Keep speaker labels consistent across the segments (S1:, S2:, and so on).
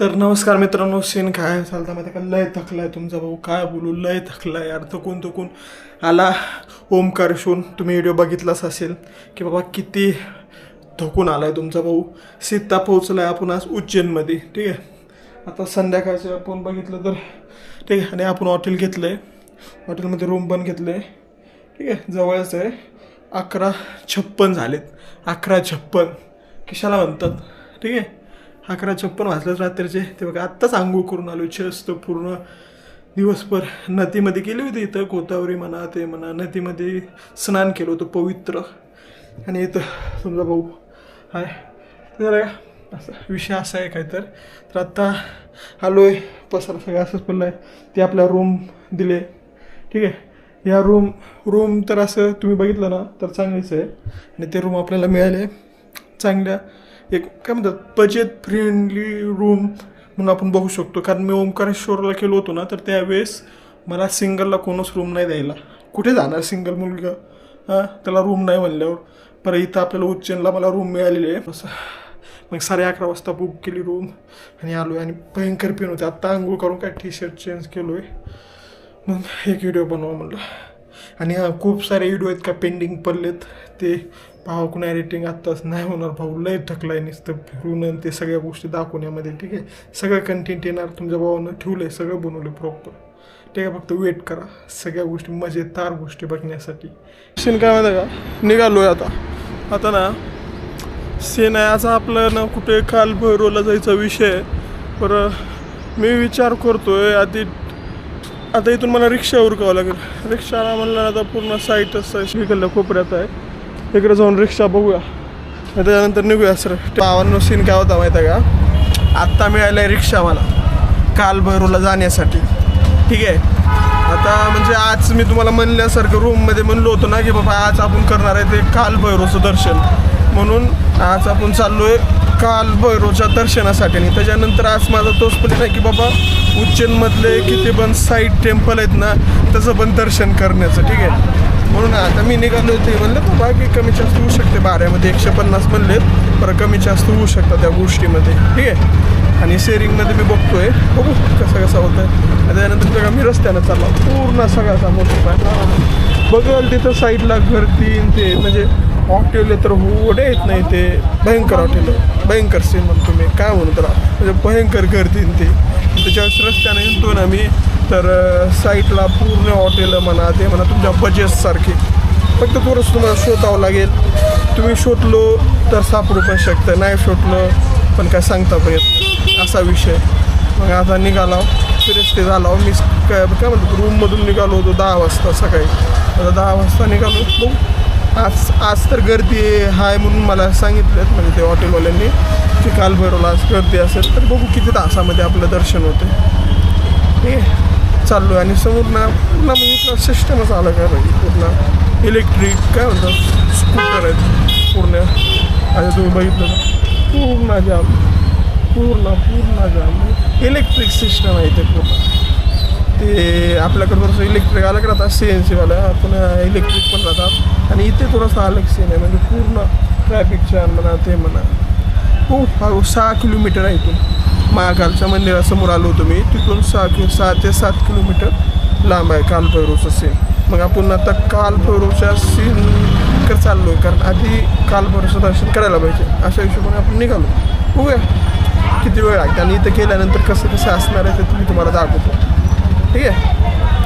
S1: तर नमस्कार मित्रांनो सीन काय चालता माहिती का? लय थकलाय तुमचा भाऊ. काय बोलू? लय थकलाय यार. थकून थकून आला ओमकार शून. तुम्ही व्हिडिओ बघितलाच असेल की बाबा किती थकून आलाय तुमचा भाऊ. सीता पोहोचलाय आपण आज उज्जैनमध्ये. ठीक आहे? आता संध्याकाळचं आपण बघितलं तर ठीक आहे. आणि आपण हॉटेल घेतलं आहे हॉटेलमध्ये रूम पण घेतलं आहे ठीक आहे? जवळच आहे. अकरा छप्पन झालेत. अकरा छप्पन. कशाला म्हणतात? ठीक आहे? अकरा छप्पन वाजलेत रात्रीचे. ते बघा आत्ताच आंघोळ करून आलो छस्त पूर्ण दिवसभर नदीमध्ये गेली होती इथं गोदावरी म्हणा ते म्हणा नदीमध्ये स्नान केलं होतं पवित्र. आणि इथं तुमचा भाऊ आहे तर असा विषय असा आहे काय तर तर आत्ता आलो आहे पसरा सगळं असंच पडलं आहे ते आपल्या रूम दिले. ठीक आहे? या रूम रूम तर असं तुम्ही बघितलं ना तर चांगलीच आहे. आणि ते रूम आपल्याला मिळाले. चांगल्या एक काय म्हणतात बजेट फ्रेंडली रूम म्हणून आपण बघू शकतो. कारण मी ओंकारेश्वरला केलो होतो ना तर त्यावेळेस मला सिंगलला कोणच रूम नाही द्यायला. कुठे जाणार सिंगल मुलगा? हां? त्याला रूम नाही म्हणल्यावर. पर इथं आपल्याला उज्जैनला मला रूम मिळालेली आहे. असं. मग साडे अकरा वाजता बुक केली रूम आणि आलो आहे आणि भयंकर पेन होते. आत्ता आंघोळ करून काय टी शर्ट चेंज केलो आहे मग एक व्हिडिओ बनवा म्हणलं. आणि खूप सारे व्हिडिओ आहेत का पेंडिंग पडलेत. ते भावा कुणा रेटिंग आत्ताच नाही होणार भाऊ. लय थकला आहे नुसतं फिरून आणि ते सगळ्या गोष्टी दाखवण्यामध्ये ठीक आहे? सगळं कंटेंट येणार तुमच्या भावानं ठेवलं आहे सगळं बनवलं प्रॉपर ठीक आहे फक्त वेट करा. सगळ्या गोष्टी मजेदार गोष्टी बघण्यासाठी. सीन काय माहिती का? निघालो आहे आता. आता ना सीन आहे. आज आपलं ना कुठे काल भैरवला जायचा विषय आहे. बरं मी विचार करतोय आधी. आता इथून मला रिक्षा उरकावं लागेल. रिक्षाला म्हणलं आता पूर्ण साईटच आहे. इकडल्या कोपऱ्यात आहे. इकडे जाऊन रिक्षा बघूया. त्याच्यानंतर निघूया सर. भावांनो सीन काय होता माहिती आहे का? आत्ता मिळालं आहे रिक्षा मला काल भैरूला जाण्यासाठी. ठीक आहे? आता म्हणजे आज मी तुम्हाला म्हणल्यासारखं रूममध्ये म्हणलो होतो ना की बाबा आज आपण करणार आहे ते काल भैरूचं दर्शन. म्हणून आज आपण चाललो आहे काल भैरवच्या दर्शनासाठी. आणि त्याच्यानंतर आज माझा तोच प्लॅन आहे की बाबा उज्जैनमधले किती पण साईड टेम्पल आहेत ना तसं पण दर्शन करण्याचं. ठीक आहे? म्हणून आता मी निघालो होते म्हणलं तर बाकी कमी जास्त होऊ शकते बाऱ्यामध्ये एकशे पन्नास म्हणले पर कमी जास्त होऊ शकतात त्या गोष्टीमध्ये. ठीक आहे. आणि शेअरिंगमध्ये मी बघतोय बघू कसं कसं होतं आहे त्यानंतर बघा मी रस्त्यानं चालला पूर्ण सगळा समोर बघल तिथं साईडला घर तीन ते म्हणजे हॉटेल तर होडे येत नाही ते भयंकर हॉटेल भयंकर सीन म्हणतो मी. काय म्हणू त्याला? म्हणजे भयंकर गर्दी ते. त्याच्यावेळेस रस्त्यानं येतो ना मी तर साईटला पूर्ण हॉटेल म्हणा ते म्हणा तुमच्या बजेटसारखे फक्त थोडंसं तुम्हाला शोधावं लागेल. तुम्ही शोधलो तर सापडू पण शकतं नाही शोधलं पण काय सांगता पण येत असा विषय. मग आता निघाला फिरस्ते झाला मी काय काय म्हणतो रूममधून निघालो होतो दहा वाजता सकाळी. आता दहा वाजता निघालो. बघू आज आज तर गर्दी आहे म्हणून मला सांगितलं म्हणजे ते हॉटेलवाल्यांनी की काल भैरवला आज गर्दी असेल तर बघू किती तासामध्ये आपलं दर्शन होते ठीक आहे. चाललो आहे आणि समोर ना पूर्ण म्हणजे इथला सिस्टमच आलं काय पाहिजे पूर्ण इलेक्ट्रिक काय म्हणतात? स्कूटर आहेत पूर्ण. आता तुम्ही बघितलं ना? पूर्ण जाम पूर्ण पूर्ण जाम इलेक्ट्रिक सिस्टम आहे ते पूर्ण. ते आपल्याकडं थोडंसं इलेक्ट्रिक अलग राहतात सी एन सीवाल्या आपण इलेक्ट्रिक पण राहतात. आणि इथे थोडंसं अलग सीन आहे म्हणजे पूर्ण ट्रॅफिक जाम म्हणा ते म्हणा. हो, खूप सहा किलोमीटर आहे इथून. महाकालच्या मंदिरासमोर आलो होतो मी. तिथून सहा कि सहा ते सात किलोमीटर लांब आहे कालभैरवचं सीन मग आपण आता कालभैरवच्या सीनकडे चाललो आहे कारण आधी कालभैरवचं दर्शन करायला पाहिजे. अशा हिशोबाने आपण निघालो. बघूया. किती वेळ लागते आणि इथं गेल्यानंतर कसं कसं असणार आहे ते तुम्ही तुम्हाला दाखवतो. ठीक आहे?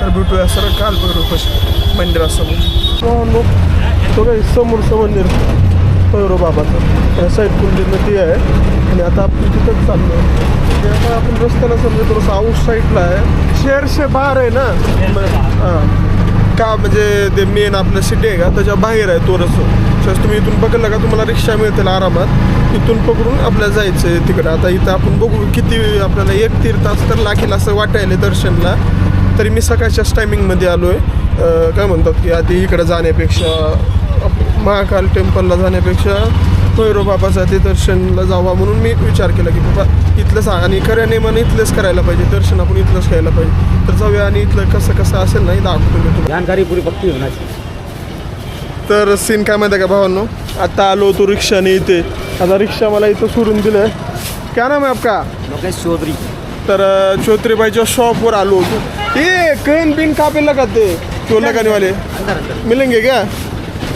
S1: तर भेटूया सर कालभैरव कशी मंदिरासमोर. हो लोक बघा समोरचं मंदिर. पैरो बाबाचं त्या साईड कुंडी नदी आहे आणि आता आपण तिथंच चाललो आहे म्हणजे आता आपण रस्त्याला समजा थोडंसं आऊट साईडला आहे. शेरशे बार आहे ना? हां. का म्हणजे ते मेन आपलं सिटी आहे का? त्याच्या बाहेर आहे थोडंसं. जसं तुम्ही इथून पकडलं का? तुम्हाला रिक्षा मिळतील आरामात. इथून पकडून आपल्याला जायचं आहे तिकडं. आता इथं आपण बघू किती आपल्याला एक तीर तास तर लागेल असं वाटायला दर्शनला. तरी मी सकाळच्याच टायमिंगमध्ये आलो आहे काय म्हणतात की आधी इकडं जाण्यापेक्षा महाकाल टेम्पलला जाण्यापेक्षा भैरव बाबाचं ते दर्शनला जावा म्हणून मी विचार केला की बाबा इथलंच आणि खऱ्या नेमाने इथलंच करायला पाहिजे दर्शन आपण इथलंच घ्यायला पाहिजे. तर जाऊया आणि इथलं कसं कसं असेल ना हे दाखवतो मी
S2: जानकारी पूरी होना चाहिए
S1: तर सीन काय माहिती आहे का भावांनो? आता आलो होतो रिक्षाने इथे. आता रिक्षा मला इथं सोडून दिलं आहे क्या नाम है आपका?
S2: लोकेश चौधरी.
S1: तर चौधरीबाईच्या शॉपवर आलो होतो. ये कैन बिन का पे लगाते चोर लगाने वाले मिलेंगे क्या?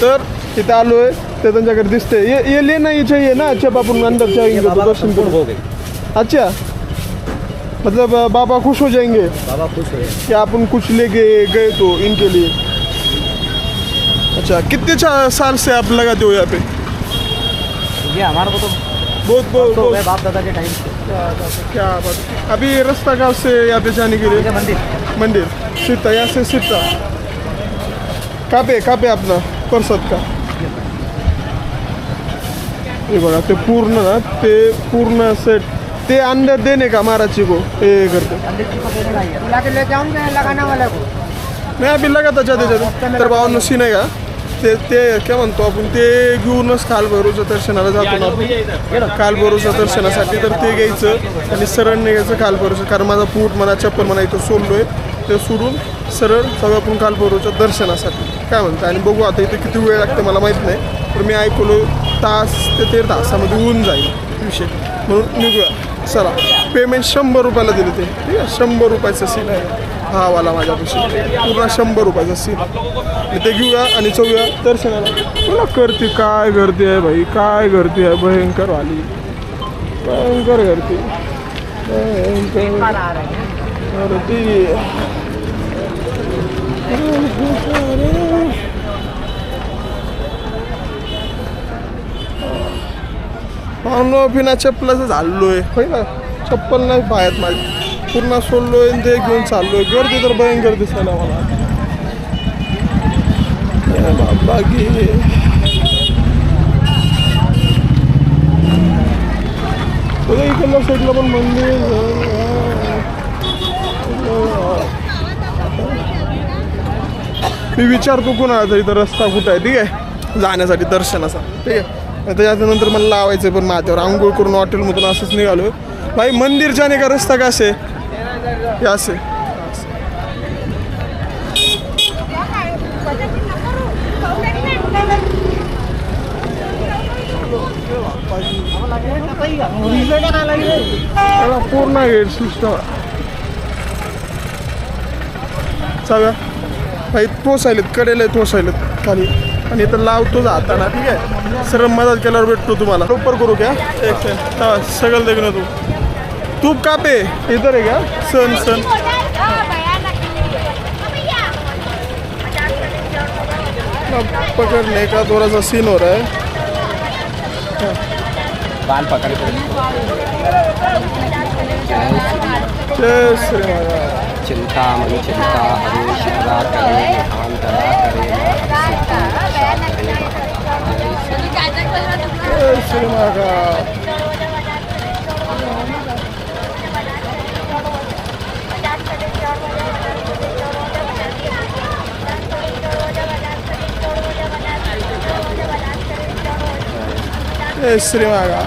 S1: तर तिथे आलो आहे ते त्यांच्याकडे दिसते ये ये लेना ही चाहिए ना अच्छा आपण अंदर जाएंगे तो दर्शन
S2: संपूर्ण
S1: करो
S2: हो गए
S1: अच्छा. मतलब बाबा खुश हो जाएंगे?
S2: बाबा खुश हो गए
S1: कि अपन कुछ लेके गए तो इनके लिए अच्छा कितने साल से आप लगाते हो यहाँ पे?
S2: ये हमारे को तो
S1: बहुत बहुत
S2: तो
S1: बहुत.
S2: बाप दादा के टाइम
S1: क्या बात अभी रास्ता कहाँ से यहाँ पे जाने के
S2: ये
S1: लिए
S2: मंदिर।
S1: मंदिर। सीता यहाँ से सीता। कहाँ पे कहाँ पे अपना? करसात का? हे बघा ते पूर्ण ना ते पूर्ण सेट ते अंडर देणे का महाराज को हे करते.
S2: का
S1: नाही आम्ही लगाता जाते. तर भावांनो सीन आहे का? ते ते काय म्हणतो आपण ते घेऊनच कालभैरूच्या दर्शनाला जातो ना आपण. कालभैरूच्या दर्शनासाठी तर ते घ्यायचं आणि सरळ निघायचं कालभैरूचं कारण माझा पूट म्हणा चप्पल म्हणा इथं सोडलोय. ते सोडून सरळ सगळं आपण कालभैरूच्या दर्शनासाठी. काय म्हणतं आणि बघू आता इथे किती वेळ लागते मला माहीत नाही पण मी ऐकलो तास ते तेर तासामध्ये होऊन जाईल विषय. म्हणून निघूया. चला पेमेंट शंभर रुपयाला दिले ते. ठीक आहे शंभर रुपयाचं सीन आहे. हा वाला माझ्यापाशी. पूर्ण शंभर रुपयाचा सीन आणि ते घेऊया आणि चौया दर्शनाला. तुला करते काय गर्दी आहे भाई? काय गर्दी आहे? भयंकर वाली. भयंकर गर्दी. भयंकर. गर्दी. पाहुणं बिना चप्पलाचं झालोय. होय ना? चप्पल नाही पायात माझी. पूर्ण सोडलोय आणि ते घेऊन चाललोय. गर्दी तर भयंकर दिसायला मला. ए बाबा गे. इकडल्या साईडला पण मंदिर मी विचारतो कुणाचा इथं रस्ता कुठं आहे? ठीक आहे? जाण्यासाठी दर्शनाचा ठीक आहे? त्याच्यानंतर मला लावायचं पण माझ्यावर आंघोळ करून हॉटेलमधून असंच निघालो. भाई मंदिर जाणे का रस्ता का असे? असे. पूर्ण गेट सिस्टम चाव्या. भाई तोसायलेत कडेला तोसायलेत खाली. आणि इथं लावतो जाताना ठीक आहे? सर्व मदत केल्यावर भेटतो तुम्हाला. लवकर करू क्या एक सेकंड हा, सगळं देखणं तू. तूप कापे इधर आहे का? सण सण. पकड़ने का थोड़ा सा सीन हो रहा है.
S2: बाल पकड़ चिंता मन चिंता हरे शिवरा
S1: श्री महाराज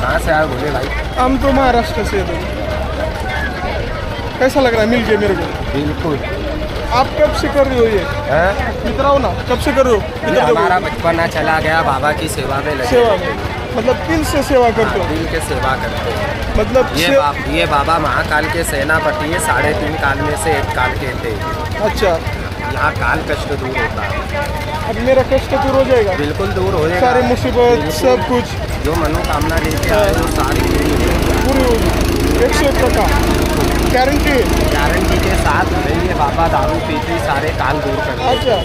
S2: कहाँ से आए बोले भाई?
S1: हम तो महाराष्ट्र से थे कैसा लग रहा है? मिल के मेरे को।
S2: बिल्कुल।
S1: आप कब से कर रहे हो ये?
S2: है?
S1: इधर ना कब से कर रहे हो?
S2: ये हमारा बचपना चला गया बाबा की सेवा में लगे
S1: सेवा में। मतलब दिल से सेवा करते हो?
S2: दिल के सेवा करते हैं।
S1: मतलब
S2: ये
S1: से...
S2: बाप ये बाबा महाकाल के सेनापति है साढ़े तीन काल में से एक काल कहते हैं
S1: अच्छा।
S2: यहाँ काल कष्ट दूर होता है।
S1: अब मेरा कष्ट दूर हो जाएगा।
S2: बिल्कुल दूर हो जाएगा।
S1: सारी मुसीबत
S2: बिल्कुल।
S1: सब कुछ।
S2: जो मनोकामना लेके आए वो सारी पूरी होगी।
S1: पूरी होगी एक सौ एक टका गारंटी
S2: गारंटी के साथ रहिए बाबा दारू पी के सारे काल दूर कर
S1: अच्छा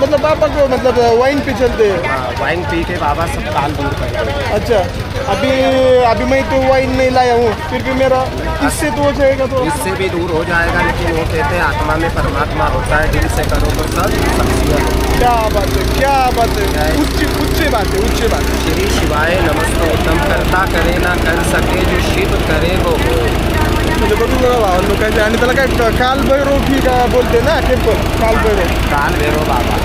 S1: मतलब बाबा को मतलब वाइन पे चलते? हैं
S2: हाँ वाइन पी के बाबा सब काल दूर कर
S1: अच्छा अभी अभी मैं तो वाइन नहीं लाया हूँ फिर भी मेरा इससे तो हो जाएगा तो?
S2: इससे भी दूर हो जाएगा लेकिन वो कहते हैं आत्मा में परमात्मा होता है दिल से करो तो सब
S1: क्या बात है क्या बात है। उच्च उच्च बात है उच्च बात है।
S2: है। श्री शिवाय नमस्तोत्तम करता करे ना कर सके जो शिव करे वो हो।
S1: म्हणजे बघू बघा भावा लोकांचे. आणि त्याला काय काल भैरव की का बोलते ना टेम्पल काल भैरव
S2: काल भैरव बाबा.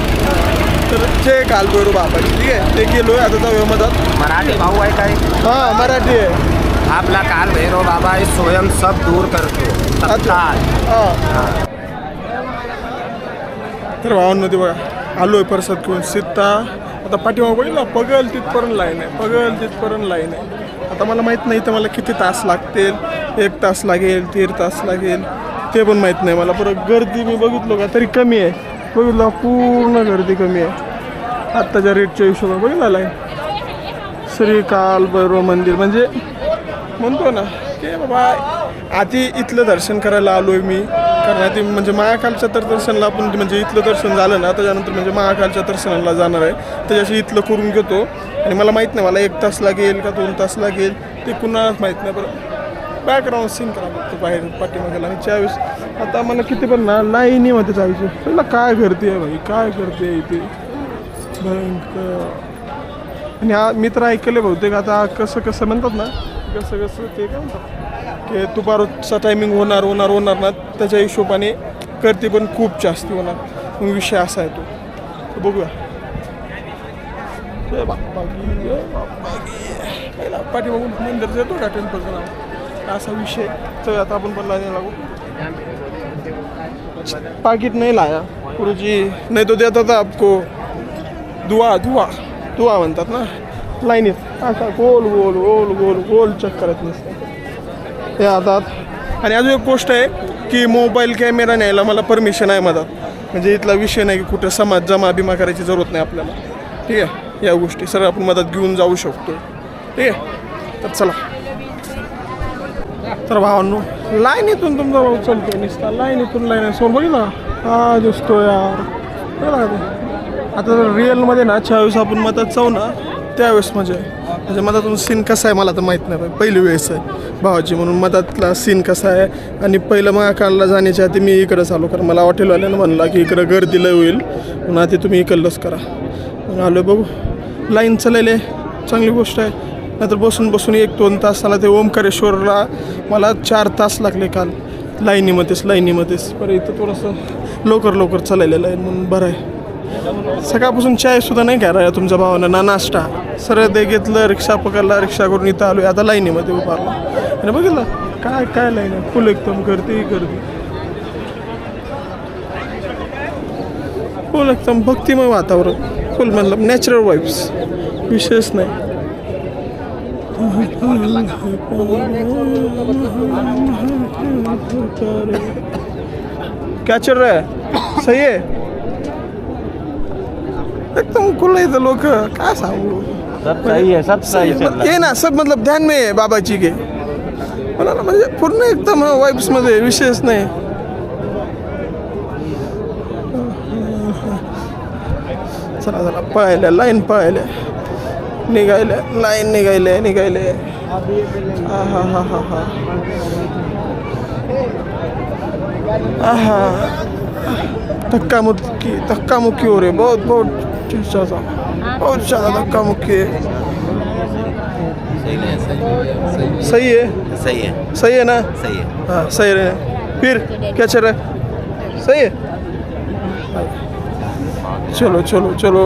S1: तर जे काल भैरव बाबाची ठीक आहे? ते गेलोय आता जाऊया मधात.
S2: मराठी भाऊ आहे काय?
S1: हां मराठी आहे.
S2: आपला काल भैरव बाबा आहे स्वयं सब दूर करतो. तत्काळ
S1: हां.
S2: हाँ।
S1: तर ते बघा आलोय परसाद घेऊन सीता. आता पाठीमाग बघितलं पगल तिथपर्यंत लाईन आहे पगल तिथपर्यंत लाईन आहे. आता मला माहीत नाही तर मला किती तास लागतील. एक तास लागेल दीड तास लागेल. ते पण माहीत नाही मला. परत गर्दी मी बघितलो का तरी कमी आहे. बघितलं पूर्ण गर्दी कमी आहे. आत्ताच्या रेटच्या हिशोबाने बघितला लाईन श्री काल भैरव मंदिर. म्हणजे म्हणतो ना की बाबा आधी इथलं दर्शन करायला आलो आहे मी. कारण आधी म्हणजे महाकालच्या तर दर्शनाला आपण म्हणजे इथलं दर्शन झालं ना त्याच्यानंतर म्हणजे महाकालच्या दर्शनाला जाणार आहे. त्याच्याशी इथलं करून घेतो. आणि मला माहीत नाही मला एक तास लागेल का दोन तास लागेल? ते कुणालाच माहीत नाही. बरं. बॅकग्राऊंड सीन करा बघतो बाहेर पाठीमागेला आणि त्यावेळेस आता मला किती पण ना लाईनीमध्ये जायचं पहिला काय करते भाई? काय करते इथे? भयंकर. आणि हा मी तर ऐकले बहुतेक. आता कसं कसं म्हणतात ना कसं कसं ते काय म्हणतात? की दुपारचा टायमिंग होणार होणार होणार ना त्याच्या हिशोबाने करते पण खूप जास्त होणार. मग विषय असा आहे तो. बघूया. बाकी पहिला पाठीमागून मंदिर जातो का टेम्पलचं नाव? असा विषय तर आता आपण पण लाईन लागू. पाकिट नाही लाया. गुरुजी नाही तो देता था आपको. दुआ दुआ दुआ म्हणतात ना. लाईनीत. असा गोल गोल गोल गोल गोल चक्कर आहेत नुसतं. हे आता आणि अजून एक गोष्ट आहे की मोबाईल कॅमेरा न्यायला मला परमिशन आहे मधात म्हणजे इथला विषय नाही की कुठं समाज जमा बिमा करायची जरूरत नाही आपल्याला. ठीक आहे? या गोष्टी सर आपण मधात घेऊन जाऊ शकतो. ठीक आहे? तर चला. तर भावांनो लाईनीतून तुमचा भाऊ चालतोय निसता. लाईनीतून लाईन समोर बघितला? हा दिसतो यार. बघितला आता जर रिअलमध्ये ना ज्यावेळेस आपण मधात जाऊ ना त्यावेळेस मजा आहे. म्हणजे मधातून सीन कसा आहे मला तर माहीत नाही पहिली वेळेस आहे. भावाची म्हणून मधातला सीन कसा आहे आणि पहिलं महाकालला जाण्याच्या आधी मी इकडंच आलो कारण मला हॉटेलवाल्यानं म्हणला की इकडं गर्दी लय होईल. म्हणून आधी तुम्ही इकडलंच करा. मग आलो बघू. लाईन चालले चांगली गोष्ट आहे. नाहीतर बसून बसून एक दोन तास झाला ते ओमकारेश्वरला मला चार तास लागले काल. लाईनीमध्येच लाईनीमध्येच. बरं इथं थोडंसं लवकर लवकर चालायला आहे म्हणून बरं आहे. सकाळपासून चायसुद्धा नाही घ्यायला तुमच्या भावानं ना नाश्ता. सरळ ते घेतलं रिक्षा पकडला रिक्षा करून इथं आलो आता लाईनीमध्ये उभारलो. आणि बघितलं काय काय लाईन आहे? फुल एकदम गर्दी गर्दी. फुल एकदम भक्तिमय वातावरण. फुल म्हणलं नॅचरल वाईब्स विशेष नाही. क्या चल रहा है? सही है? एकदम खुल इथं लोक काय सांगू
S3: सब सही है सब सही रहा
S1: ये ना सब मतलब ध्यान में आहे बाबाची के। मला ना म्हणजे पूर्ण एकदम वाईब्समध्ये विशेष नाही। चला चला पळायल्या लाईन पळायल्या निघायल्या लाईन निघायल्या निघायले. हा हा हा हा. हा आहा. धक्का मुक्की धक्का मुक्की हो रही है बहुत बहुत ज़्यादा बहुत ज़्यादा धक्का मुक्की है सही है?
S3: सही है।
S1: सही है ना?
S3: सही है।
S1: हाँ सही है फिर क्या चल रहा है? सही है? चलो चलो चलो।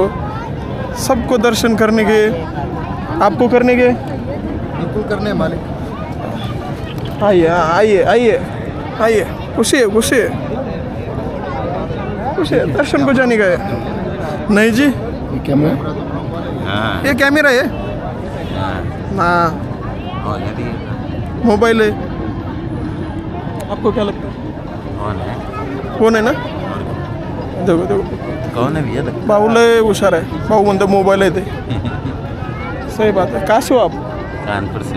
S1: सबको दर्शन करने के। आपको करने के?
S2: बिल्कुल करने मालिक।
S1: आइए हाँ, आइए आइए आइए। घुसिए घुसिए घुसिए दर्शन को जाने का है। नहीं जी?
S2: कैमरा?
S3: हाँ।
S1: ये कैमरा है?
S3: हाँ।
S1: ना
S3: है भी
S1: मोबाइल है। आपको क्या लगता है?
S3: कौन है।
S1: फ़ोन है ना? देखो देखो।
S3: कौन है भैया
S1: भाऊ लय हुशार आहे. भाऊ म्हणतो मोबाईल आहे ते. सही बात है कहाँ से हो आप.
S3: कानपुर से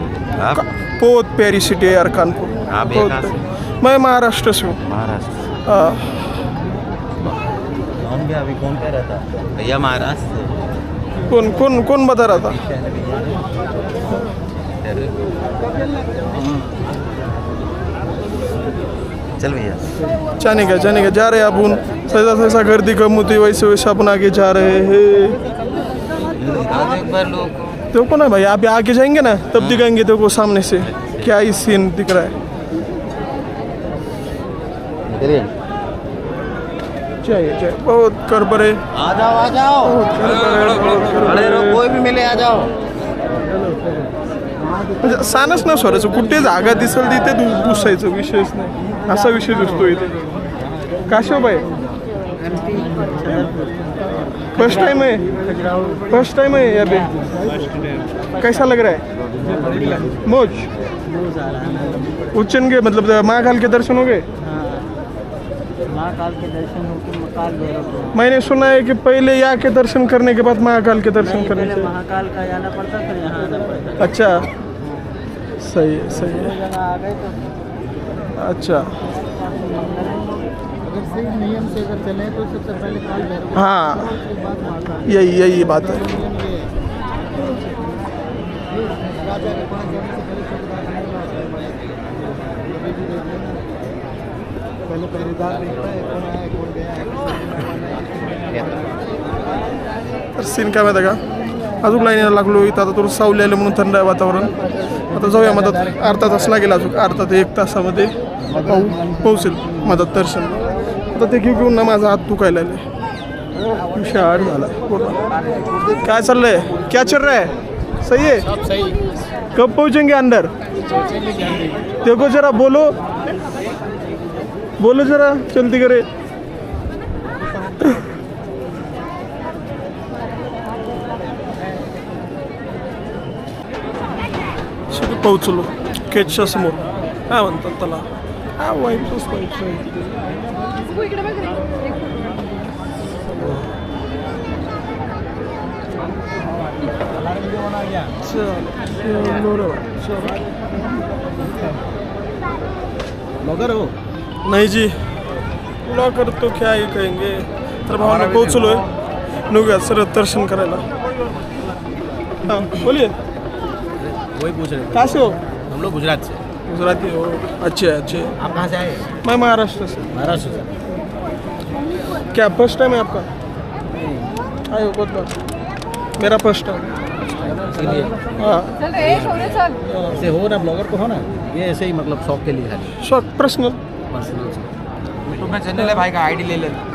S3: आप
S1: बहुत प्यारी सिटी है यार कानपुर.
S3: आप ये कहाँ से?
S1: मैं महाराष्ट्र से हूँ.
S3: महाराष्ट्र.
S1: हाँ,
S3: कौन गया अभी कौन कह रहा था भैया महाराष्ट्र. से
S1: कौन कौन कौन बता रहा था
S3: चल भैया।
S1: जाने का जाने का जा रहे हैं अपन सैसा सैसा गर्दी कम होती है वैसे वैसे अपन आगे जा रहे हैं। देखो ना भाई आप आगे जाएँगे ना तब दिखाएँगे देखो सामने से क्या ही सीन दिख रहा है। चाहिए चाहिए बहुत गड़बड़ है।
S3: आ जाओ आ जाओ।
S1: बहुत है
S3: रहो
S1: है।
S3: कोई भी मिले आ जाओ।
S1: म्हणजे सानच न सोडायचं. कुठे जागा दिसेल तिथे दु- घुसायचं विषयच नाही. असा विषय दिसतो इथे. काशोबाई फर्स्ट टाइम है फर्स्ट टाइम है यहाँ पे कैसा लग रहा है? मोज. उज्जैन के मतलब महाकाल के दर्शन हो गए?
S4: महाकाल के दर्शन
S1: मैंने सुना है कि पहले यहाँ के दर्शन करने के बाद महाकाल के दर्शन करने
S4: महाकाल का जाना पड़ता फिर यहाँ आना पड़ता।
S1: अच्छा। सही है सही है। अच्छा।
S4: नियम से अगर चले तो सबसे पहले काल भैरव
S1: हाँ। यही यही बात है।
S4: पहले पहरेदार देखता कौन आया कौन गया
S1: तर सीन काय माहिती का? अजून लाईनीला लागलो इथं आता थोडं सावली आलं म्हणून थंड आहे वातावरण. आता जाऊया मदत अर्धा तास लागेल अजून. अर्धा ते एक तासामध्ये पाहू पोहोचेल मदत दर्शन. आता ते घेऊ घेऊन ना माझा हात दुखायला विषय आड झाला. काय चाललंय? क्या चल रहा है? सही है? कब पहुंचेंगे अंदर? देखो जरा बोलो। बोलो जरा जल्दी करे सगळं पोहोचलो केचच्या समोर काय म्हणतात त्याला? हा वाईटच
S2: हो?
S1: नाही जी. तुला करतो क्या ही कहेंगे? तर भावाला पोहोचलोय. निघूया सर दर्शन करायला. हां बोलिए.
S2: वही पूछ रहे
S1: कहाँ से हो?
S2: हम लोग गुजरात से।
S1: गुजराती हो। अच्छे अच्छे।
S2: आप कहाँ से आए?
S1: मैं महाराष्ट्र से।
S2: महाराष्ट्र से।
S1: क्या फ़र्स्ट टाइम है आपका? आए हो बहुत बार। मेरा फ़र्स्ट टाइम
S2: इसीलिए
S1: हाँ।
S2: ऐसे हो ना ब्लॉगर को हो ना ये ऐसे ही मतलब शौक के लिए खाली।
S1: शॉर्ट पर्सनल
S2: पर्सनल
S3: यूट्यूब में चैनल है भाई का आईडी ले लेना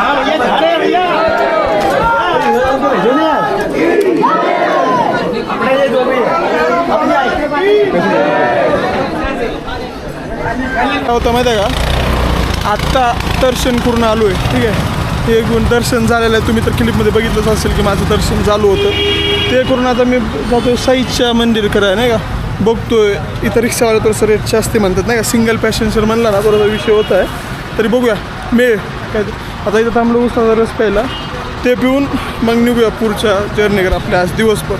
S1: काय होतं माहिती आहे का? आत्ता दर्शन करून आलो आहे ठीक आहे? ते घेऊन दर्शन झालेलं आहे. तुम्ही तर क्लिपमध्ये बघितलंच असेल की माझं दर्शन चालू होतं. ते करून आता मी जातो साईच्या मंदिर करायला नाही का? बघतोय. इथं रिक्षावाले थोडंसं रेट जास्ती म्हणतात नाही का? सिंगल पॅसेंजर म्हणला ना थोडासा विषय होता आहे. तरी बघूया. मिळेल काय आता इथं थांबलो उसाचा रस प्यायला. ते पिऊन मग निघूया पुढच्या जर्नीकडे आपल्या आज दिवसभर.